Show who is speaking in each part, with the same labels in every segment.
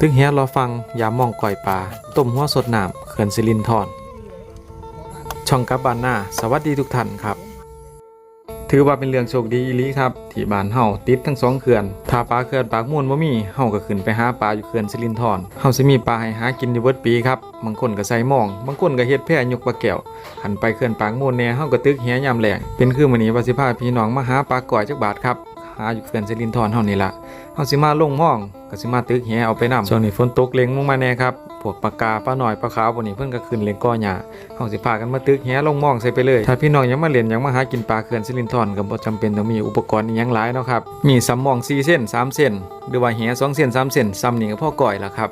Speaker 1: ตึกเฮียรอฟังยามมองก่อยปลาต้มหัวสดน้ำเขื่อนสิรินทรช่องกับบานหน้า สวัสดีทุกท่านครับ ถือว่าเป็นเรื่องโชคดีอีลีครับ ที่บ้านเฮาติดทั้งสองเขื่อนถ้าปลาเขื่อนปากมูลบ่มีเฮาก็ขึ้นไปหาปลาอยู่เขื่อนสิรินทรเฮาสิมีปลาให้หากินอยู่เบิดปีครับบางคนก็ใส่หม่อง บางคนก็เฮ็ดแพร่ยกปลาแก้วหันไปเขื่อนปากมูลแน่เฮาก็ตึกเหียยามแลงเป็นคือมื้อนี้ว่าสิพาพี่น้องมาหาปลาก่อยจักบาทครับ หาอยู่เขื่อนสิรินทรเฮานี่ละเฮาสิมาลงหม่องก็สิมาตึกแหเอาไปนํช่วงนี้ฝนตกเล็งลงมาแน่ครับพวกปลากาปลาหน่อยปลาขาวพวกนี้เพิ่นก็ขึ้นเลงก้อหญ้าเฮาสิพากันมาตึกแหลงม่องใส่ไปเลย ถ้าพี่น้องยังมาเล่นยังมาหากินปลาเขื่อนสิรินทรก็บ่จำเป็นต้องมีอุปกรณ์อีหยังหลายเนาะครับ มีสำม่อง4เส้น3เส้นหรือว่าแห2เส้น3เส้นซ้ำนี่ก็พอก่อยละครับ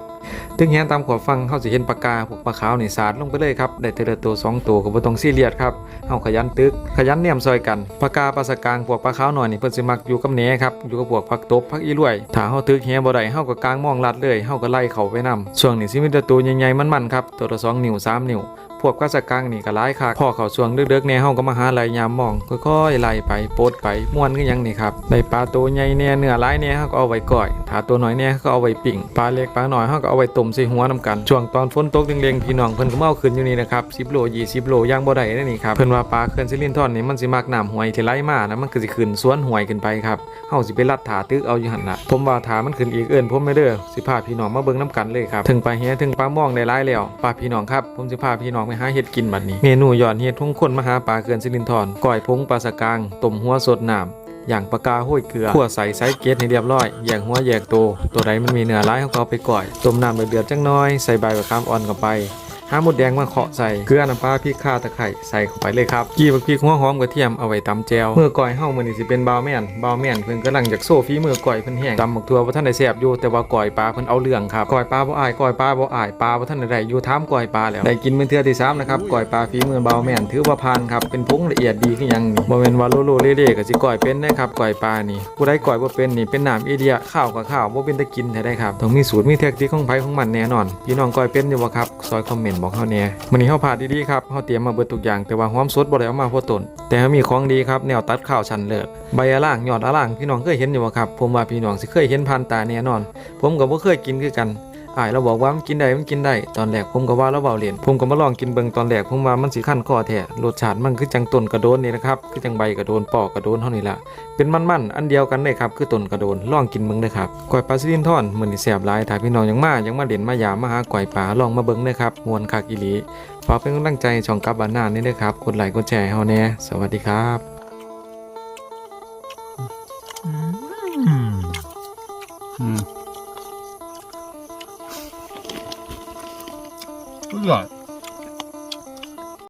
Speaker 1: ตึกแหตามขอบฟังเฮาสิเห็นปลากาพวกปลาขาวนี่สาดลงไปเลยครับได้แต่ละตัวสองตัวก็บ่ต้องซีเรียสครับเฮาขยันตึกขยันเนียมซอยกันปลากาปลาสกางพวกปลาขาวหน่อยนี่เพิ่นสิมักอยู่กับแหนครับอยู่กับพวกผักตบผักอีรวยถ้าเฮาตึกแหบ่ได้เฮาก็กางมองลัดเลยเฮาก็ไล่เขาไปนํช่วงนี้สิมีแต่ตัวใหญ่ๆมันๆครับตัวละสองนิ้วสามนิ้วพวกกสกางนี่ก็หลายคักพอเขาช่วงเดึกๆแน่เฮาก็มาหาไหลยามมองค่อยๆไล่ไปโปดไปม่วนคือหยังนี่ครับได้ปลาตัวใหญ่แน่เนื้อหลายแน่เฮาก็เอาไว้ก่อยถ้าตัวน้อยแน่ก็เอาไว้ปิ้งปลาเล็กปลาน้อยเฮาก็เอาไว้ต้มใส่หัวนํกัน ช่วงตอนฝนตกเล็งๆพี่น้องเพิ่นก็เอาขึ้นอยู่นี่นะครับ10โล20โลย่างบ่ได้นี่ครับเพิ่นว่าปลาเขื่อนสิรินทรนี่มันสิมักน้ำหวยที่ไหลมานะมันก็สิขึ้นสวนหวยขึ้นไปครับเฮาสิไปลัดถาตึกเอาอยู่หั่นน่ะผมว่าถามันขึ้นอีกเอิ้นผมไม่เด้อสิพาพี่น้องมาเบิ่งนํกันเลยครับถึงปลาแฮถึงปลามองได้หลายแล้วปลาพี่น้องครับผมสิพาพี่น้องไปหาเห็ดกินบัดนี้ เมนูยอดเห็ดทุ่งคนมาหาปลาเขื่อนสิรินทรก้อยพงปลาสกางต้มหัวสดน้ำ อย่างปลากาห้วยเกลือขั่วใส่ไซส์เกตให้เรียบร้อยแยกหัวแยกตัวตัวใดมันมีเนื้อร้ายเขาก็เอาไปก่อยต้มน้ำเดือดจังน้อยใส่ใบมะคามอ่อนเข้าไป หาหมดแดงมาเคาะใส่เกลือน้ำปลาพริกข่าตะไคร้ใส่เข้าไปเลยครับกีบพริกหัวหอมกระเทียมเอาไว้ตำแจวเมื่อก่อยเฮามื้อนี้สิเป็นบาวแมนบาวแมนเพิ่นกำลังจากโซ่ฝีมือก่อยเพิ่นแห้งตำหมกทั่วบ่ทันได้แซ่บอยู่แต่ว่าก่อยปลาเพิ่นเอาเรื่องครับก่อยปลาบ่อายก่อยปลาบ่อายปลาบ่าทันได้ได้อยู่ถามก่อยปลาแล้วได้กินเป็นเทื่อที่สามนะครับก่อยปลาฝีมือบาวแมนถือว่าผ่านครับเป็นพงละเอียดดีคือหยังนี่บ่แม่นว่าโลโลเล่ๆก็สิก่อยเป็นนะครับก่อยปลานี่ผู้ใดก่อยบ่เป็นนี่เป็นน้ำอีเดียข้าวกับข้าวบ่เป็นตะกินแท้ได้ครับต้องมีสูตรมีเทคนิคของไผของมันแน่นอนพี่น้องก่อยเป็นอยู่บ่ครับซอยคอมเมนต์บอกเขาแหน่มื้อนี้เขาพาดีๆครับเขาเตรียมมาเบิดทุกอย่างแต่ว่าหอมสดบ่ได้เอามาพวตน แต่เฮามีของดีครับแนวตัดข้าวชันเลิศใบอะล่างยอดอะล่างพี่น้องเคยเห็นอยู่บ่ครับ ผมว่าพี่น้องสิเคยเห็นผ่านตาแน่นอน ผมก็บ่เคยกินคือกัน อ้ายเราบอกว่ามันกินได้มันกินได้ตอนแรกผมก็ว่าเราเบาเล่นผมก็มาลองกินเบิ่งตอนแรกผมว่ามันสิคันคอแท้รสชาติมันคือจังต้นกระโดนนี่นะครับคือจังใบกระโดนปอกกระโดนเท่านี้ละเป็นมันๆอันเดียวกันเลยครับคือต้นกระโดนลองกินเบิ่งเด้อครับก๋วยปลาซิลินทอนมือนี้แซ่บหลายถ้าพี่น้องยังมายังมาเด่นมายามมาหาก๋วยปลาลองมาเบิ่งเด้อครับมวนคักอีหลีฝากเป็นกำลังใจช่องกับบานนานี่เด้อครับกดไลค์กดแชร์ให้เฮาแน่สวัสดีครับ
Speaker 2: อืม อร่อย